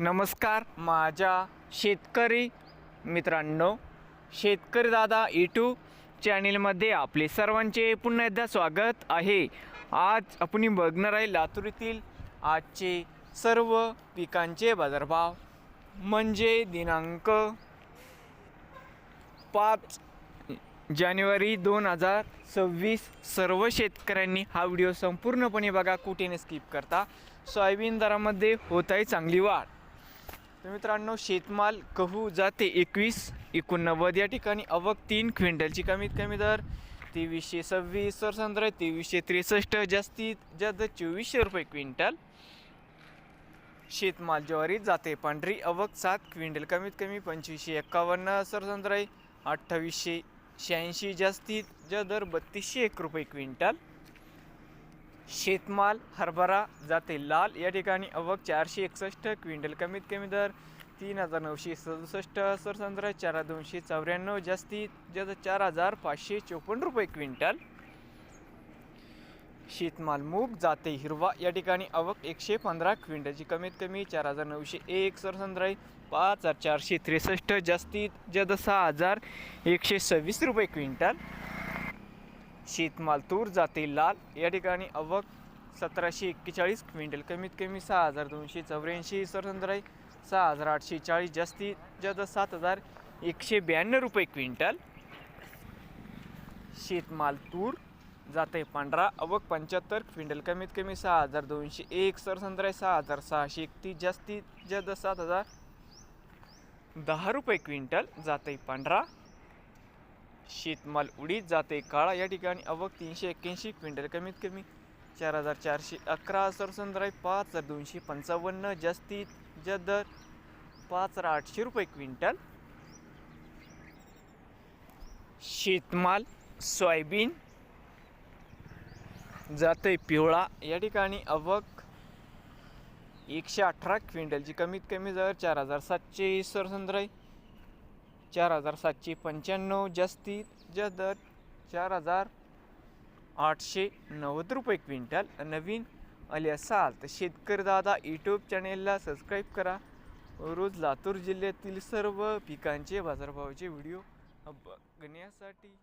नमस्कार माझ्या शेतकरी मित्रांनो शेतकरी दादा यूट्यूब चॅनेलमध्ये आपले सर्वांचे पुन्हा एकदा स्वागत आहे. आज आपण बघणार आहे लातूर येथील आजचे सर्व पिकांचे बाजारभाव. म्हणजे दिनांक पाच जानेवारी दोन हजार सव्वीस. सर्व शेतकऱ्यांनी हा व्हिडिओ संपूर्णपणे बघा कुठेने स्किप करता. सोयाबीन दरामध्ये होत आहे चांगली वाढ. तर मित्रांनो शेतमाल गहू जाते एकवीस एकोणनव्वद या ठिकाणी. अवक तीन क्विंटलची कमीत कमी दर तेवीसशे सव्वीस सरसंद्र तेवीसशे त्रेसष्ट जास्तीत जास्त चोवीसशे रुपये क्विंटल. शेतमाल ज्वारी जाते पांढरी अवक सात क्विंटल कमीत कमी पंचवीसशे एक्कावन्न सरसंद्राई अठ्ठावीसशे शहाऐंशी जास्तीत जा दर बत्तीसशे एक रुपये क्विंटल. शेतमाल हरभरा जाते. लाल या ठिकाणी अवक चारशे एकसष्ट क्विंटल कमीत कमी दर तीन हजार नऊशे सदुसष्ट सरसंद्रा चार हजार दोनशे चौऱ्याण्णव जास्तीत जास्त चार हजार पाचशे चोपन्न रुपये क्विंटल. शेतमाल मूग जाते. हिरवा या ठिकाणी अवक एकशे पंधरा क्विंटलची कमीत कमी चार हजार नऊशे एक सरसंद्राई पाच हजार चारशे त्रेसष्ट जास्तीत जास्त सहा हजार एकशे सव्वीस रुपये क्विंटल. शेतमाल तूर जाते लाल. या ठिकाणी अवक सतराशे एक्केचाळीस क्विंटल कमीत कमी सहा हजार दोनशे चौऱ्याऐंशी सरसंद्राई सहा हजार आठशे चाळीस जास्तीत जास्त सात हजार एकशे ब्याण्णव रुपये क्विंटल. शेतमाल तूर जाते पांढरा अवक पंच्याहत्तर क्विंटल कमीत कमी सहा हजार दोनशे एक सरसंद्राय सहा हजार सहाशे एकतीस जास्तीत जास्त सात हजार दहा रुपये क्विंटल जाते पांढरा. शेतमाल उडीत जाते. काळा या ठिकाणी अवक तीनशे एक्क्याऐंशी क्विंटल कमीत कमी चार हजार चारशे अकरा सरसंद्राय पाच हजार दोनशे पंचावन्न जास्तीत जास्त दर पाच हजार आठशे रुपये क्विंटल. शेतमाल सोयाबीन जाते पिवळा. या ठिकाणी अवक एकशे अठरा क्विंटलची कमीत कमी जर चार हजार सातशे सरसंद्राई चार हजार सातशे पंच्याण्णव जास्तीत जास्त दर चार हजार आठशे नव्वद रुपये क्विंटल. नवीन आले असाल तर शेतकरी दादा यूट्यूब चॅनेलला सबस्क्राईब करा. रोज लातूर जिल्ह्यातील सर्व पिकांचे बाजारभावाचे व्हिडिओ बघण्यासाठी.